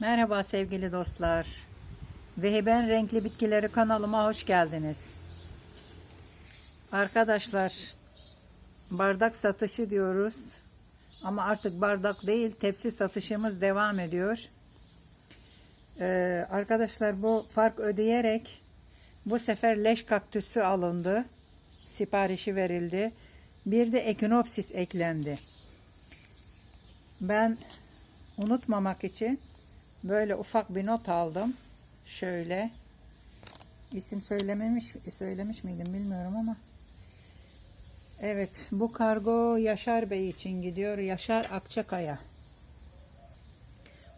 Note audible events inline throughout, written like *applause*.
Merhaba sevgili dostlar. Vehiben Renkli Bitkileri kanalıma hoş geldiniz. Arkadaşlar bardak satışı diyoruz. Ama artık bardak değil tepsi satışımız devam ediyor. Ee, arkadaşlar bu fark ödeyerek bu sefer leş kaktüsü alındı. Siparişi verildi. Bir de ekinopsis eklendi. Ben unutmamak için böyle ufak bir not aldım. Şöyle. İsim söylememiş söylemiş miydim bilmiyorum ama. Evet, bu kargo Yaşar Bey için gidiyor. Yaşar Akçakaya.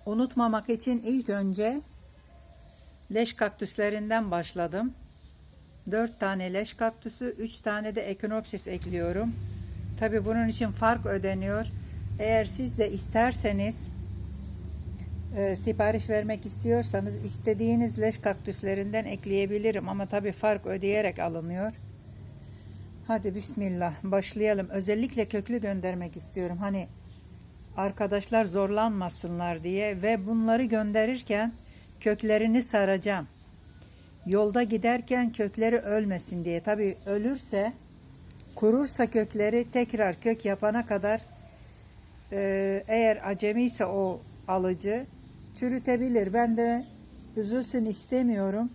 Unutmamak için ilk önce leş kaktüslerinden başladım. 4 tane leş kaktüsü, 3 tane de ekinopsis ekliyorum. Tabi bunun için fark ödeniyor. Eğer siz de isterseniz e, sipariş vermek istiyorsanız istediğiniz leş kaktüslerinden ekleyebilirim ama tabi fark ödeyerek alınıyor. Hadi bismillah başlayalım. Özellikle köklü göndermek istiyorum. Hani arkadaşlar zorlanmasınlar diye ve bunları gönderirken köklerini saracağım. Yolda giderken kökleri ölmesin diye. Tabi ölürse kurursa kökleri tekrar kök yapana kadar e, eğer acemi ise o alıcı çürütebilir. Ben de üzülsün istemiyorum.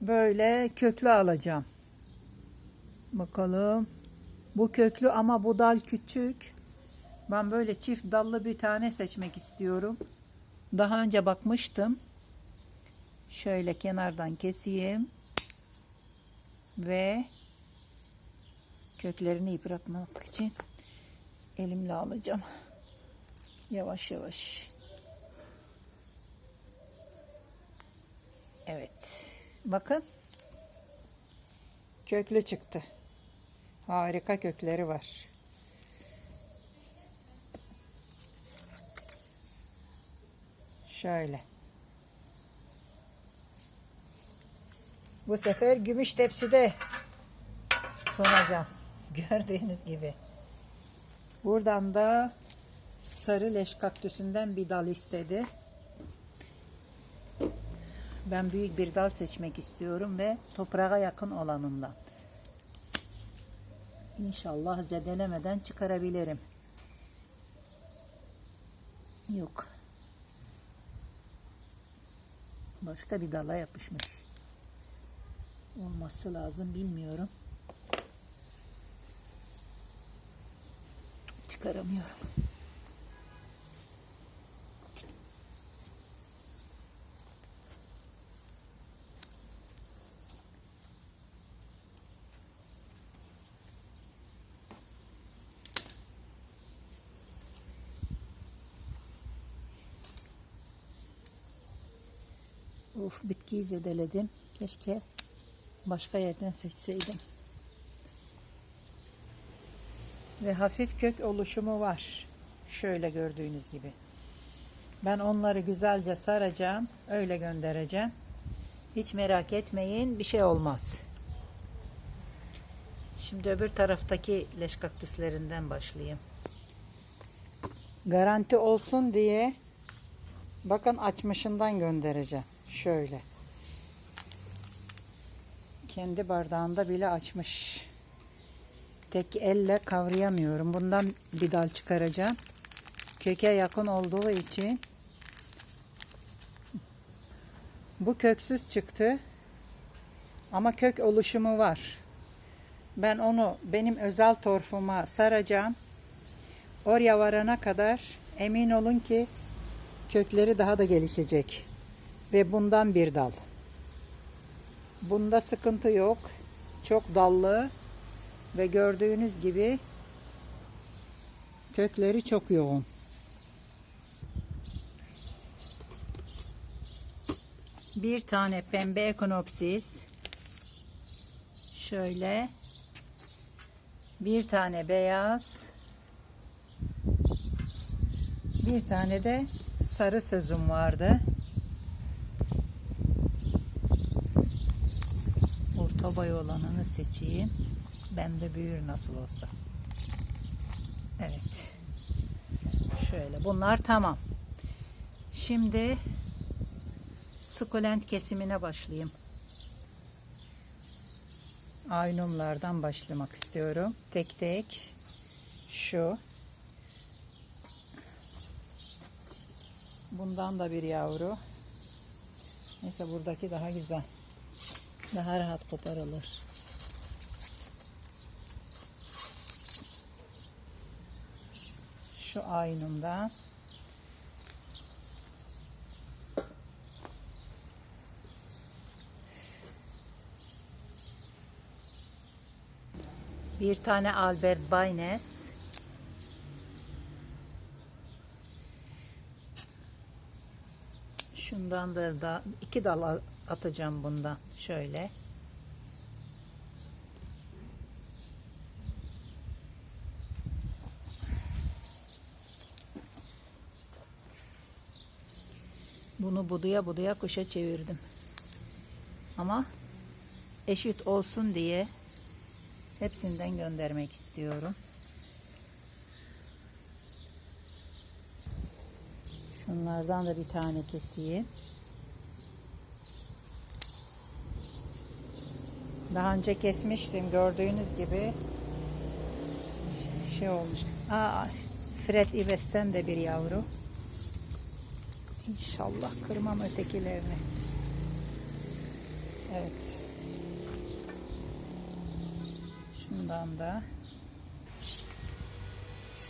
Böyle köklü alacağım. Bakalım. Bu köklü ama bu dal küçük. Ben böyle çift dallı bir tane seçmek istiyorum. Daha önce bakmıştım. Şöyle kenardan keseyim. Ve köklerini yıpratmak için elimle alacağım. Yavaş yavaş. Evet. Bakın. Köklü çıktı. Harika kökleri var. Şöyle. Bu sefer gümüş tepside sunacağım. *laughs* Gördüğünüz gibi. Buradan da sarı leş kaktüsünden bir dal istedi. Ben büyük bir dal seçmek istiyorum ve toprağa yakın olanından. İnşallah zedelemeden çıkarabilirim. Yok. Başka bir dala yapışmış. Olması lazım bilmiyorum. Çıkaramıyorum. Of bitkiyi zedeledim. Keşke başka yerden seçseydim. Ve hafif kök oluşumu var. Şöyle gördüğünüz gibi. Ben onları güzelce saracağım. Öyle göndereceğim. Hiç merak etmeyin. Bir şey olmaz. Şimdi öbür taraftaki leş kaktüslerinden başlayayım. Garanti olsun diye bakın açmışından göndereceğim. Şöyle. Kendi bardağında bile açmış. Tek elle kavrayamıyorum. Bundan bir dal çıkaracağım. Köke yakın olduğu için bu köksüz çıktı. Ama kök oluşumu var. Ben onu benim özel torfuma saracağım. Oraya varana kadar emin olun ki kökleri daha da gelişecek. Ve bundan bir dal. Bunda sıkıntı yok. Çok dallı ve gördüğünüz gibi kökleri çok yoğun. Bir tane pembe ekonopsis. Şöyle. Bir tane beyaz. Bir tane de sarı sözüm vardı. Boy olanını seçeyim. Ben de büyür nasıl olsa. Evet. Şöyle bunlar tamam. Şimdi sukulent kesimine başlayayım. Aynumlardan başlamak istiyorum. Tek tek şu. Bundan da bir yavru. Neyse buradaki daha güzel. Daha rahat koparılır. Şu aynumdan. Bir tane Albert Baynes. Şundan da, iki dal atacağım bundan. Şöyle. Bunu buduya buduya kuşa çevirdim. Ama eşit olsun diye hepsinden göndermek istiyorum. Şunlardan da bir tane keseyim. Daha önce kesmiştim gördüğünüz gibi şey olmuş. Aa, Fred Ives'ten de bir yavru. İnşallah kırmam ötekilerini. Evet. Şundan da.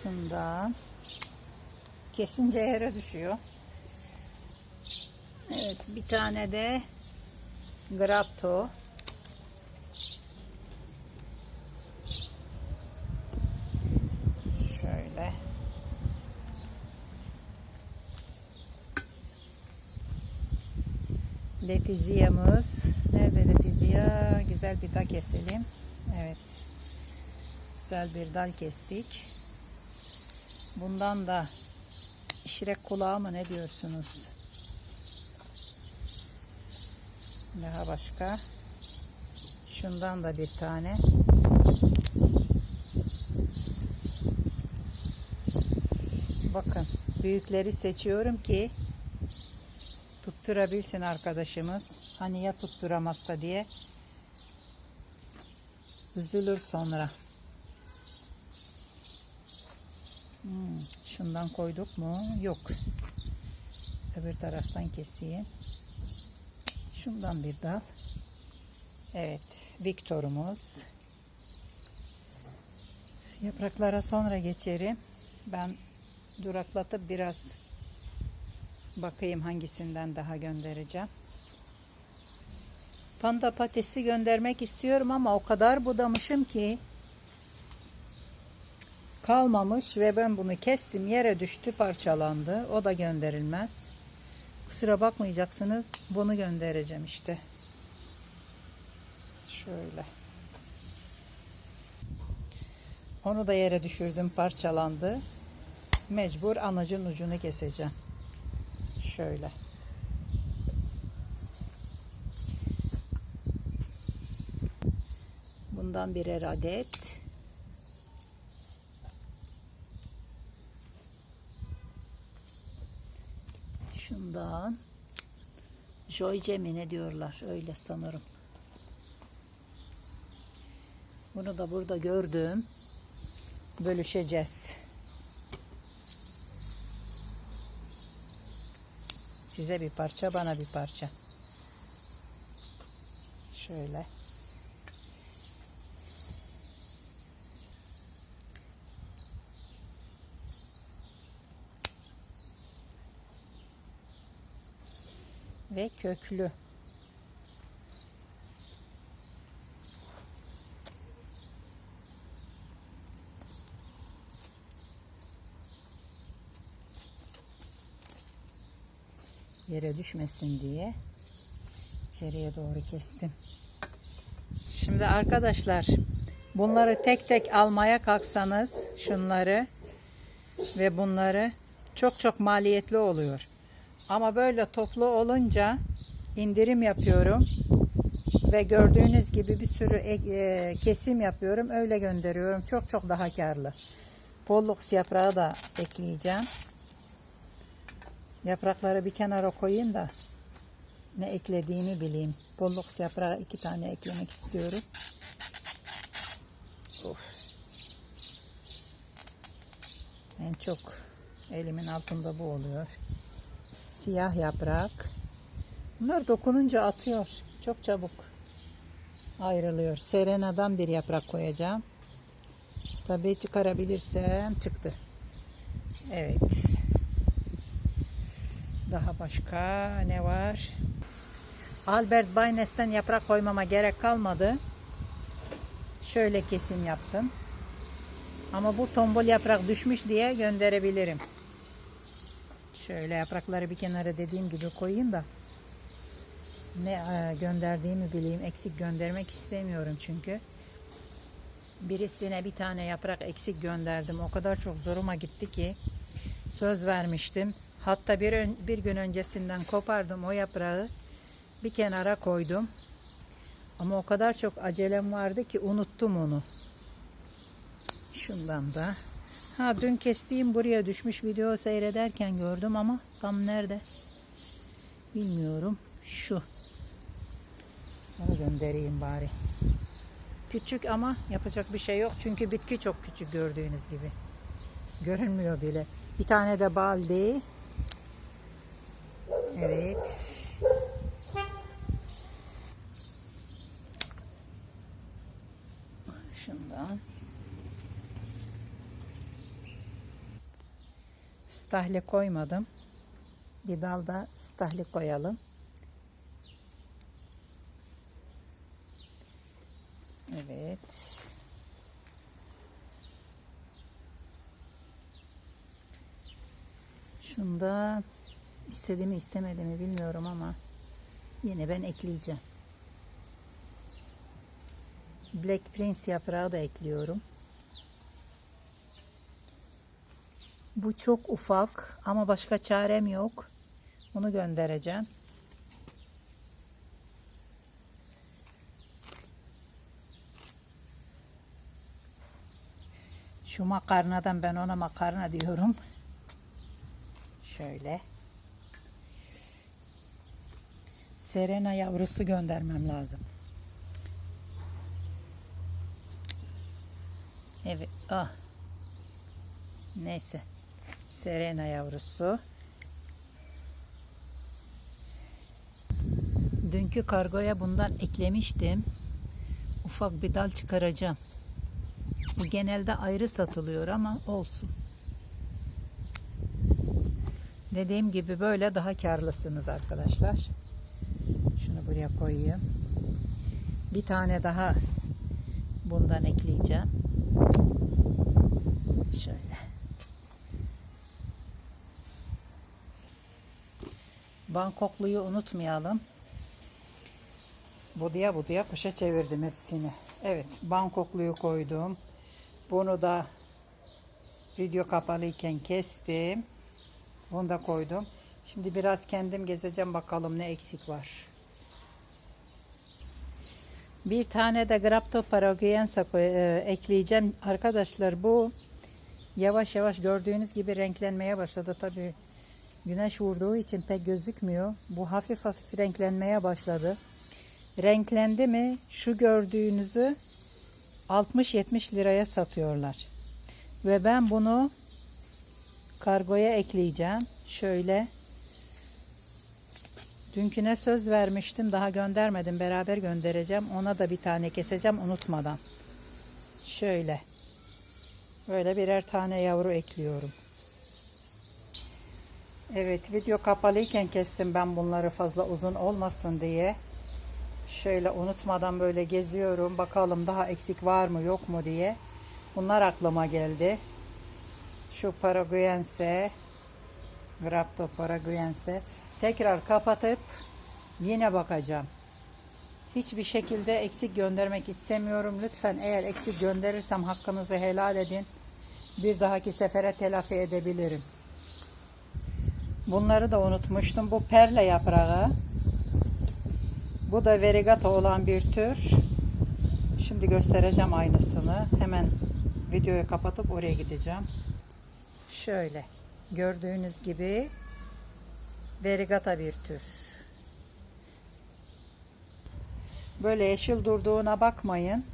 Şundan. Kesince yere düşüyor. Evet bir tane de Grapto. Şöyle. Letiziyamız. Nerede Letizia? Güzel bir dal keselim. Evet. Güzel bir dal kestik. Bundan da şirek kulağı mı ne diyorsunuz? Daha başka. Şundan da bir tane. Bakın büyükleri seçiyorum ki tutturabilsin arkadaşımız. Hani ya tutturamazsa diye üzülür sonra. Hmm, şundan koyduk mu? Yok. Öbür taraftan keseyim. Şundan bir dal. Evet, Victor'umuz. Yapraklara sonra geçerim. Ben duraklatıp biraz bakayım hangisinden daha göndereceğim. Panda patisi göndermek istiyorum ama o kadar budamışım ki kalmamış ve ben bunu kestim yere düştü parçalandı. O da gönderilmez. Kusura bakmayacaksınız. Bunu göndereceğim işte. Şöyle. Onu da yere düşürdüm parçalandı. Mecbur anacın ucunu keseceğim. Şöyle. Bundan birer adet. Şundan. Joy Cemine diyorlar. Öyle sanırım. Bunu da burada gördüm. Bölüşeceğiz. Size bir parça, bana bir parça. Şöyle. Ve köklü. Yere düşmesin diye içeriye doğru kestim. Şimdi arkadaşlar bunları tek tek almaya kalksanız şunları ve bunları çok çok maliyetli oluyor. Ama böyle toplu olunca indirim yapıyorum ve gördüğünüz gibi bir sürü e, kesim yapıyorum. Öyle gönderiyorum. Çok çok daha karlı. Pollux yaprağı da ekleyeceğim. Yaprakları bir kenara koyayım da ne eklediğimi bileyim. Bolluk yaprağı iki tane eklemek istiyorum. Of. En çok elimin altında bu oluyor. Siyah yaprak. Bunlar dokununca atıyor. Çok çabuk ayrılıyor. Serena'dan bir yaprak koyacağım. Tabii çıkarabilirsem çıktı. Evet. Daha başka ne var? Albert Baynes'ten yaprak koymama gerek kalmadı. Şöyle kesim yaptım. Ama bu tombul yaprak düşmüş diye gönderebilirim. Şöyle yaprakları bir kenara dediğim gibi koyayım da ne e, gönderdiğimi bileyim. Eksik göndermek istemiyorum çünkü. Birisine bir tane yaprak eksik gönderdim. O kadar çok zoruma gitti ki söz vermiştim. Hatta bir, ön- bir gün öncesinden kopardım o yaprağı. Bir kenara koydum. Ama o kadar çok acelem vardı ki unuttum onu. Şundan da. Ha dün kestiğim buraya düşmüş video seyrederken gördüm ama tam nerede? Bilmiyorum. Şu. Onu göndereyim bari. Küçük ama yapacak bir şey yok. Çünkü bitki çok küçük gördüğünüz gibi. Görünmüyor bile. Bir tane de baldi. Evet. Şundan. Stahli koymadım. Bir dal da stahli koyalım. Evet. Şunda istediğimi istemediğimi bilmiyorum ama yine ben ekleyeceğim. Black Prince yaprağı da ekliyorum. Bu çok ufak ama başka çarem yok. Onu göndereceğim. Şu makarnadan ben ona makarna diyorum. Şöyle. Serena yavrusu göndermem lazım. Evet. Ah. Neyse. Serena yavrusu. Dünkü kargoya bundan eklemiştim. Ufak bir dal çıkaracağım. Bu genelde ayrı satılıyor ama olsun. Dediğim gibi böyle daha karlısınız arkadaşlar. Buraya koyayım. Bir tane daha bundan ekleyeceğim. Şöyle. Bangkokluyu unutmayalım. Buduya buduya kuşa çevirdim hepsini. Evet, Bangkokluyu koydum. Bunu da video kapalıyken kestim. Bunu da koydum. Şimdi biraz kendim gezeceğim bakalım ne eksik var. Bir tane de Graptoparaguyense koy- e, ekleyeceğim. Arkadaşlar bu yavaş yavaş gördüğünüz gibi renklenmeye başladı. Tabii güneş vurduğu için pek gözükmüyor. Bu hafif hafif renklenmeye başladı. Renklendi mi şu gördüğünüzü 60-70 liraya satıyorlar. Ve ben bunu kargoya ekleyeceğim. Şöyle. Dünküne söz vermiştim. Daha göndermedim. Beraber göndereceğim. Ona da bir tane keseceğim unutmadan. Şöyle. Böyle birer tane yavru ekliyorum. Evet video kapalıyken kestim ben bunları fazla uzun olmasın diye. Şöyle unutmadan böyle geziyorum. Bakalım daha eksik var mı yok mu diye. Bunlar aklıma geldi. Şu Paraguayense Grapto Paraguayense tekrar kapatıp yine bakacağım. Hiçbir şekilde eksik göndermek istemiyorum. Lütfen eğer eksik gönderirsem hakkınızı helal edin. Bir dahaki sefere telafi edebilirim. Bunları da unutmuştum. Bu perle yaprağı. Bu da verigata olan bir tür. Şimdi göstereceğim aynısını. Hemen videoyu kapatıp oraya gideceğim. Şöyle gördüğünüz gibi Verigata bir tür. Böyle yeşil durduğuna bakmayın.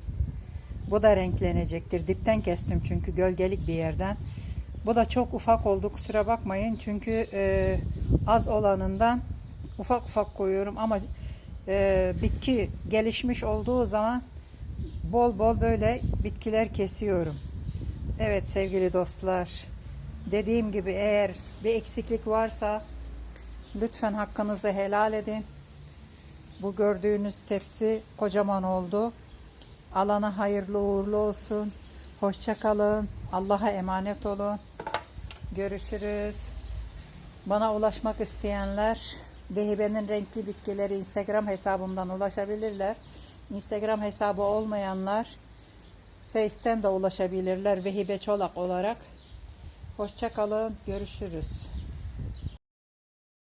Bu da renklenecektir. Dipten kestim çünkü gölgelik bir yerden. Bu da çok ufak oldu kusura bakmayın. Çünkü e, az olanından ufak ufak koyuyorum ama e, bitki gelişmiş olduğu zaman bol bol böyle bitkiler kesiyorum. Evet sevgili dostlar. Dediğim gibi eğer bir eksiklik varsa lütfen hakkınızı helal edin. Bu gördüğünüz tepsi kocaman oldu. Alana hayırlı uğurlu olsun. Hoşça kalın. Allah'a emanet olun. Görüşürüz. Bana ulaşmak isteyenler Vehibe'nin renkli bitkileri Instagram hesabımdan ulaşabilirler. Instagram hesabı olmayanlar Face'ten de ulaşabilirler Vehibe Çolak olarak. Hoşça kalın. Görüşürüz.